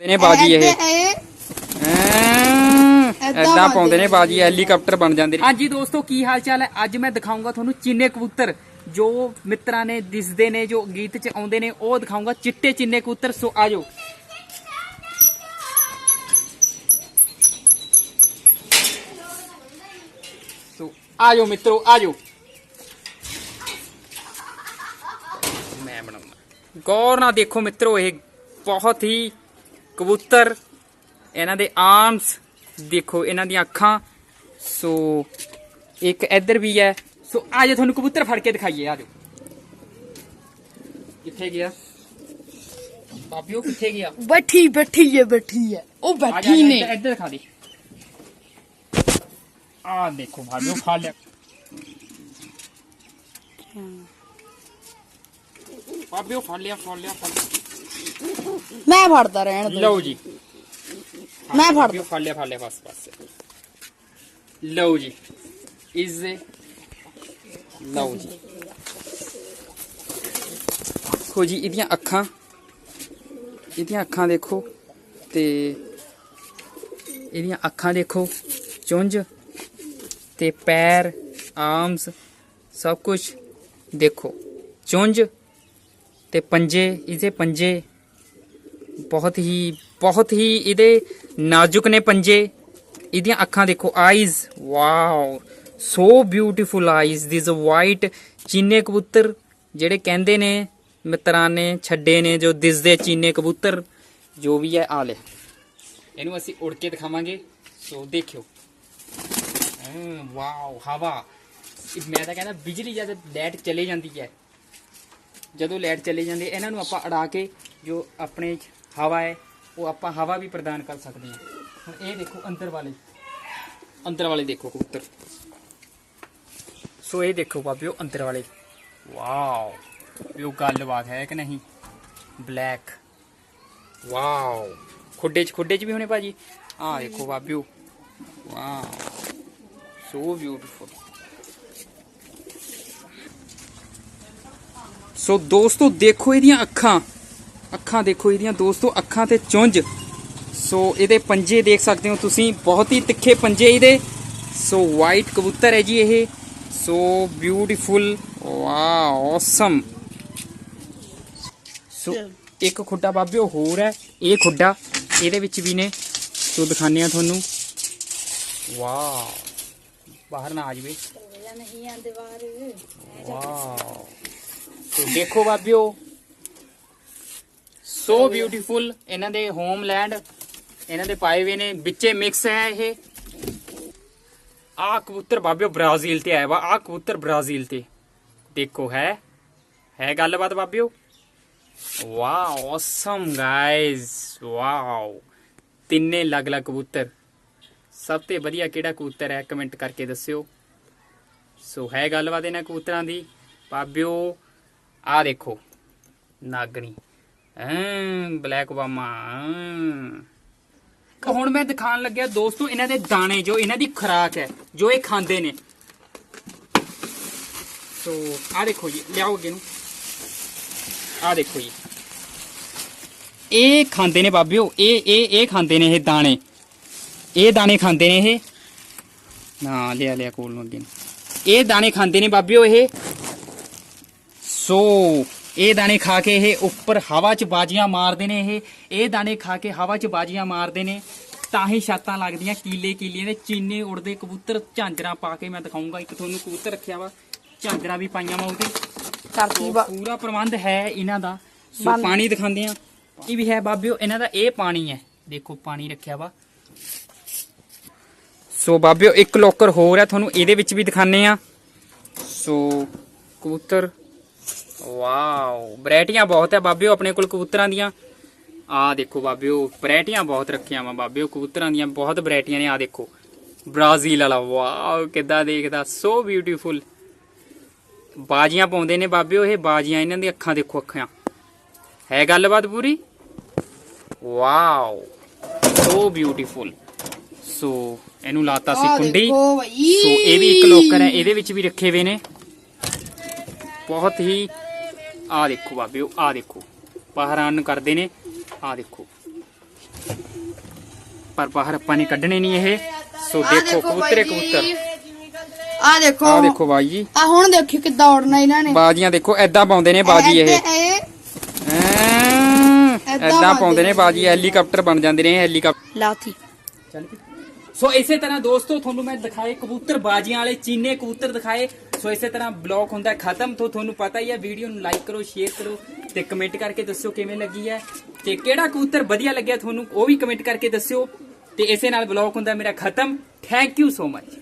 ਨੇ ਬਾਜੀ ਇਹ। ਐਦਾਂ ਪਾਉਂਦੇ ਨੇ ਬਾਜੀ ਹੈਲੀਕਾਪਟਰ ਬਣ ਜਾਂਦੇ ਨੇ। ਹਾਂਜੀ ਦੋਸਤੋ ਕੀ ਹਾਲ ਚਾਲ ਹੈ? ਅੱਜ ਮੈਂ ਦਿਖਾਉਂਗਾ ਤੁਹਾਨੂੰ ਚੀਨੇ ਕਬੂਤਰ। ਜੋ ਮਿੱਤਰਾਂ ਨੇ ਦਿਸਦੇ ਨੇ ਜੋ ਗੀਤ 'ਚ ਆਉਂਦੇ ਨੇ ਉਹ ਦਿਖਾਉਂਗਾ ਚਿੱਟੇ ਚੀਨੇ ਕਬੂਤਰ। ਸੋ ਆਜੋ। ਸੋ ਆਜੋ ਮਿੱਤਰੋ ਆਜੋ। ਮੈਂ ਬਣਾਉਂਦਾ। ਗੌਰ ਨਾਲ ਦੇਖੋ ਮਿੱਤਰੋ ਇਹ ਬਹੁਤ ਹੀ ਕਬੂਤਰ ਇਹਨਾਂ ਦੇ ਆਰਮਸ ਦੇਖੋ ਇਹਨਾਂ ਦੀਆਂ ਅੱਖਾਂ। ਸੋ ਇੱਕ ਇੱਧਰ ਵੀ ਹੈ। ਸੋ ਆਜੋ ਤੁਹਾਨੂੰ ਕਬੂਤਰ ਫੜ ਕੇ ਦਿਖਾਈਏ ਆਜੋ ਕਿੱਥੇ ਗਿਆ? ਬਾਬਿਓ ਕਿੱਥੇ ਗਿਆ? ਬੈਠੀ ਬੈਠੀ ਹੈ ਬੈਠੀ ਹੈ। ਉਹ ਆ ਬੈਠੀ ਨੇ। ਇੱਧਰ- ਦਿਖਾ ਦੇ। ਆ ਦੇਖੋ ਬਾਬਿਓ ਫੜ ਲਿਆ। ਬਾਬਿਓ ਫੜ ਲਿਆ ਫੜ ਲਿਆ ਫੜ ਲਿਆ। ਮੈਂ ਫੜਦਾ ਰਹਿਣ ਦੋ। ਲਓ ਜੀ। ਮੈਂ ਫੜ ਬਾਬਿਓ ਫੜ ਲਿਆ ਫੜ ਲਿਆ ਬਸ ਬਸ। ਲਓ ਜੀ। ਇਸ ਲਓ ਜੀ। ਦੇਖੋ ਜੀ ਇਹਦੀਆਂ ਅੱਖਾਂ ਇਹਦੀਆਂ ਅੱਖਾਂ ਦੇਖੋ ਤੇ ਇਹਦੀਆਂ ਅੱਖਾਂ ਦੇਖੋ। ਚੁੰਝ ਤੇ ਪੈਰ ਆਰਮਸ ਸਭ ਕੁਝ ਦੇਖੋ। ਚੁੰਝ ਤੇ ਪੰਜੇ ਇਹਦੇ ਪੰਜੇ ਬਹੁਤ ਹੀ ਬਹੁਤ ਹੀ ਇਹਦੇ ਨਾਜ਼ੁਕ ਨੇ ਪੰਜੇ। ਇਹਦੀਆਂ ਅੱਖਾਂ ਦੇਖੋ eyes wow so beautiful eyes these white ਚੀਨੇ ਕਬੂਤਰ ਜਿਹੜੇ ਕਹਿੰਦੇ ਨੇ ਮਿੱਤਰਾਂ ਨੇ ਛੱਡੇ ਨੇ ਜੋ ਦਿਸਦੇ ਚੀਨੇ ਕਬੂਤਰ ਜੋ ਵੀ ਹੈ ਆਲੇ ਇਹਨੂੰ ਅਸੀਂ ਉੜ ਕੇ ਦਿਖਾਵਾਂਗੇ ਸੋ ਦੇਖਿਓ। ਅਮ, ਵਾਓ ਹਵਾ। ਮੈਂ ਤਾਂ ਕਹਿੰਦਾ ਬਿਜਲੀ ਜਦ ਲਾਈਟ ਚਲੇ ਜਾਂਦੀ ਹੈ ਜਦੋਂ ਲਾਈਟ ਚਲੇ ਜਾਂਦੀ ਇਹਨਾਂ ਨੂੰ ਆਪਾਂ ਅੜਾ ਕੇ ਜੋ ਆਪਣੇ ਹਵਾ ਹੈ ਉਹ ਆਪਾਂ ਹਵਾ ਵੀ ਪ੍ਰਦਾਨ ਕਰ ਸਕਦੇ ਹਾਂ। ਹੁਣ ਇਹ ਦੇਖੋ ਅੰਦਰ ਵਾਲੇ। ਅੰਦਰ ਵਾਲੇ ਦੇਖੋ ਕਬੂਤਰ। ਸੋ ਇਹ ਦੇਖੋ ਬਾਬਿਓ ਅੰਦਰ ਵਾਲੇ। ਵਾਓ ਵੀ ਉਹ ਗੱਲਬਾਤ ਹੈ ਕਿ ਨਹੀਂ? ਬਲੈਕ ਵਾਓ ਖੁੱਡੇ 'ਚ ਖੁੱਡੇ 'ਚ ਵੀ ਹੋਣੇ ਭਾਜੀ? ਆਹ ਦੇਖੋ ਬਾਬਿਓ ਵਾਓ ਸੋ ਬਿਊਟੀਫੁਲ ਸੋ ਦੋਸਤੋ ਦੇਖੋ ਇਹਦੀਆਂ ਅੱਖਾਂ। ਅੱਖਾਂ ਦੇਖੋ ਇਹਦੀਆਂ ਦੋਸਤੋ ਅੱਖਾਂ ਤੇ ਚੁੰਝ। ਸੋ ਇਹਦੇ ਪੰਜੇ ਦੇਖ ਸਕਦੇ ਹੋ ਤੁਸੀਂ। ਬਹੁਤ ਹੀ ਤਿੱਖੇ ਪੰਜੇ ਇਹਦੇ। ਸੋ ਵਾਈਟ ਕਬੂਤਰ ਹੈ ਜੀ ਇਹ। So beautiful wow awesome so ਇੱਕ ਖੁੱਡਾ ਬਾਬਿਓ ਹੋਰ ਹੈ। ਇਹ ਖੁੱਡਾ ਇਹਦੇ ਵਿੱਚ ਵੀ ਨੇ। ਸੋ ਦਿਖਾਉਂਦੇ ਆ ਤੁਹਾਨੂੰ। ਵਾਓ ਬਾਹਰ ਨਾ ਆ ਜਵੇ। ਨਹੀਂ ਆਂਦੇ ਬਾਹਰ ਵਾਓ ਸੋ ਦੇਖੋ ਬਾਬਿਓ। ਸੋ ਬਿਊਟੀਫੁਲ ਇਹਨਾਂ ਦੇ ਹੋਮਲੈਂਡ ਇਹਨਾਂ ਦੇ ਪਾਏ ਹੋਏ ਨੇ ਵਿੱਚੇ ਮਿਕਸ ਹੈ ਇਹ ਆ ਕਬੂਤਰ ਬਾਬਿਓ ਬ੍ਰਾਜ਼ੀਲ ਤੇ ਆਇਆ ਵਾ ਆ ਕਬੂਤਰ ਬ੍ਰਾਜ਼ੀਲ ਤੇ ਦੇਖੋ ਹੈ ਹੈ ਗੱਲਬਾਤ ਬਾਬਿਓ ਵਾਓ ਔਸਮ ਗਾਇਜ਼ ਵਾਓ ਤਿੰਨੇ ਅਲੱਗ-ਅਲੱਗ ਕਬੂਤਰ ਸਭ ਤੋਂ ਵਧੀਆ ਕਿਹੜਾ ਕਬੂਤਰ ਹੈ ਕਮੈਂਟ ਕਰਕੇ ਦੱਸਿਓ ਸੋ ਹੈ ਗੱਲਬਾਤ ਇਹਨਾਂ ਕਬੂਤਰਾਂ ਦੀ ਬਾਬਿਓ ਆ ਦੇਖੋ ਨਾਗਣੀ ਐਂ, ਬਲੈਕ ਬਾਮਾ ਹੁਣ ਮੈਂ ਦਿਖਾਣ ਲੱਗਿਆ ਦੋਸਤੋ, ਇਹਨਾਂ ਦੇ ਦਾਣੇ ਜੋ ਇਹਨਾਂ ਦੀ ਖੁਰਾਕ ਹੈ, ਜੋ ਇਹ ਖਾਂਦੇ ਨੇ। ਸੋ ਆ ਦੇਖੋ ਜੀ, ਲਿਆਓ ਅੱਗੇ ਨੂੰ। ਆ ਦੇਖੋ ਜੀ। ਇਹ ਖਾਂਦੇ ਨੇ ਬਾਬਿਓ, ਇਹ ਇਹ ਇਹ ਖਾਂਦੇ ਨੇ ਇਹ ਦਾਣੇ। ਇਹ ਦਾਣੇ ਖਾਂਦੇ ਨੇ ਇਹ। ਨਾ, ਲਿਆ ਲਿਆ ਕੋਲ ਨੂੰ ਅੱਗੇ ਨੂੰ। ਇਹ ਦਾਣੇ ਖਾਂਦੇ ਨੇ ਬਾਬਿਓ ਇਹ। ਸੋ ਇਹ ਦਾਣੇ ਖਾ ਕੇ ਇਹ ਉੱਪਰ ਹਵਾ 'ਚ ਬਾਜੀਆਂ ਮਾਰਦੇ ਨੇ ਇਹ ਇਹ ਦਾਣੇ ਖਾ ਕੇ ਹਵਾ 'ਚ ਬਾਜੀਆਂ ਮਾਰਦੇ ਨੇ ਤਾਂ ਹੀ ਛਾਤਾਂ ਲੱਗਦੀਆਂ ਕੀਲੇ ਕੀਲੀਆਂ ਦੇ ਚੀਨੇ ਉੜਦੇ ਕਬੂਤਰ ਝਾਂਜਰਾਂ ਪਾ ਕੇ ਮੈਂ ਦਿਖਾਉਂਗਾ ਇੱਕ ਤੁਹਾਨੂੰ ਕਬੂਤਰ ਰੱਖਿਆ ਵਾ ਝਾਂਜਰਾਂ ਵੀ ਪਾਈਆਂ ਵਾ ਉਹਦੇ। ਕਰਤੀ ਸੋ ਬਾ ਪੂਰਾ ਪ੍ਰਬੰਧ ਹੈ ਇਹਨਾਂ ਦਾ ਸੋ। ਪਾਣੀ ਦਿਖਾਉਂਦੇ ਆ ਇਹ ਵੀ ਹੈ ਬਾਬਿਓ ਇਹਨਾਂ ਦਾ ਇਹ ਪਾਣੀ ਹੈ ਦੇਖੋ ਪਾਣੀ ਰੱਖਿਆ ਵਾ। ਸੋ ਬਾਬਿਓ ਇੱਕ ਲੋਕਰ ਹੋਰ ਹੈ ਤੁਹਾਨੂੰ ਇਹਦੇ ਵਿੱਚ ਵੀ ਦਿਖਾਣੇ ਆ ਸੋ ਕਬੂਤਰ ਵਾਓ ਵੈਰਾਈਟੀਆਂ ਬਹੁਤ ਹੈ ਬਾਬਿਓ ਆਪਣੇ ਕੋਲ ਕਬੂਤਰਾਂ ਦੀਆਂ। ਆ ਦੇਖੋ ਬਾਬਿਓ ਵੈਰਾਈਟੀਆਂ ਬਹੁਤ ਰੱਖੀਆਂ ਵਾ ਬਾਬਿਓ ਕਬੂਤਰਾਂ ਦੀਆਂ ਬਹੁਤ ਵੈਰਾਈਟੀਆਂ ਨੇ ਆ ਦੇਖੋ। ਬ੍ਰਾਜ਼ੀਲ ਵਾਲਾ ਵਾਓ ਕਿੱਦਾਂ ਦੇਖਦਾ ਸੋ ਬਿਊਟੀਫੁਲ ਬਾਜੀਆਂ ਪਾਉਂਦੇ ਨੇ ਬਾਬਿਓ ਇਹ ਬਾਜੀਆਂ ਇਹਨਾਂ ਦੀ ਅੱਖਾਂ ਦੇਖੋ ਅੱਖਾਂ। ਹੈ ਗੱਲਬਾਤ ਪੂਰੀ? ਵਾਓ ਸੋ ਬਿਊਟੀਫੁਲ ਸੋ ਇਹਨੂੰ ਲਾਤਾ ਸੀ ਕੁੰਡੀ। ਸੋ ਇਹ ਵੀ ਇੱਕ ਲੋਕਰ ਹੈ ਇਹਦੇ ਵਿੱਚ ਵੀ ਰੱਖੇ ਹੋਏ ਨੇ। ਬਹੁਤ ਹੀ ਆ ਦੇਖੋ ਬਾਬਿਓ ਆ ਦੇਖੋ। ਪਹਰਾਨ ਕਰਦੇ ਨੇ ਆ ਦੇਖੋ। ਪਰ ਬਾਹਰ ਆਪਾਂ ਨੇ ਕੱਢਣੇ ਨਹੀਂ ਇਹ। ਸੋ ਦੇਖੋ ਕਬੂਤਰੇ ਕਬੂਤਰ। ਆ ਦੇਖੋ। ਆਹ ਦੇਖੋ ਬਾਈ ਜੀ। ਆ ਹੁਣ ਦੇਖੀ ਕਿੱਦਾਂ ਉੜਨਾ ਇਹਨਾਂ ਨੇ। ਬਾਜੀਆਂ ਦੇਖੋ ਐਦਾਂ ਪਾਉਂਦੇ ਨੇ ਬਾਜੀ ਇਹ ਐਦਾਂ ਪਾਉਂਦੇ ਨੇ ਬਾਜੀ ਹੈਲੀਕਾਪਟਰ ਬਣ ਜਾਂਦੇ ਨੇ ਹੈਲੀਕਾਪਟਰ ਚੱਲ ਪਈ। ਸੋ ਇਸੇ ਤਰ੍ਹਾਂ ਦੋਸਤੋ ਤੁਹਾਨੂੰ ਮੈਂ ਦਿਖਾਏ ਕਬੂਤਰ ਬਾਜੀਆਂ ਵਾਲੇ ਚੀਨੇ ਕਬੂਤਰ ਦਿਖਾਏ। ਸੋ ਇਸੇ ਤਰ੍ਹਾਂ ਬਲੌਗ ਹੁੰਦਾ ਹੈ, ਖਤਮ ਤੋਂ ਤੁਹਾਨੂੰ ਪਤਾ ਹੀ ਹੈ, ਵੀਡੀਓ ਨੂੰ ਲਾਈਕ ਕਰੋ ਸ਼ੇਅਰ ਕਰੋ ਤੇ ਕਮੈਂਟ ਕਰਕੇ ਦੱਸਿਓ ਕਿਵੇਂ ਲੱਗੀ ਹੈ ਤੇ ਕਿਹੜਾ ਕਬੂਤਰ ਵਧੀਆ ਲੱਗਿਆ ਤੁਹਾਨੂੰ ਉਹ ਵੀ ਕਮੈਂਟ ਕਰਕੇ ਦੱਸਿਓ ਤੇ ਇਸੇ ਨਾਲ ਬਲੌਗ ਹੁੰਦਾ ਮੇਰਾ ਖਤਮ। Thank you so much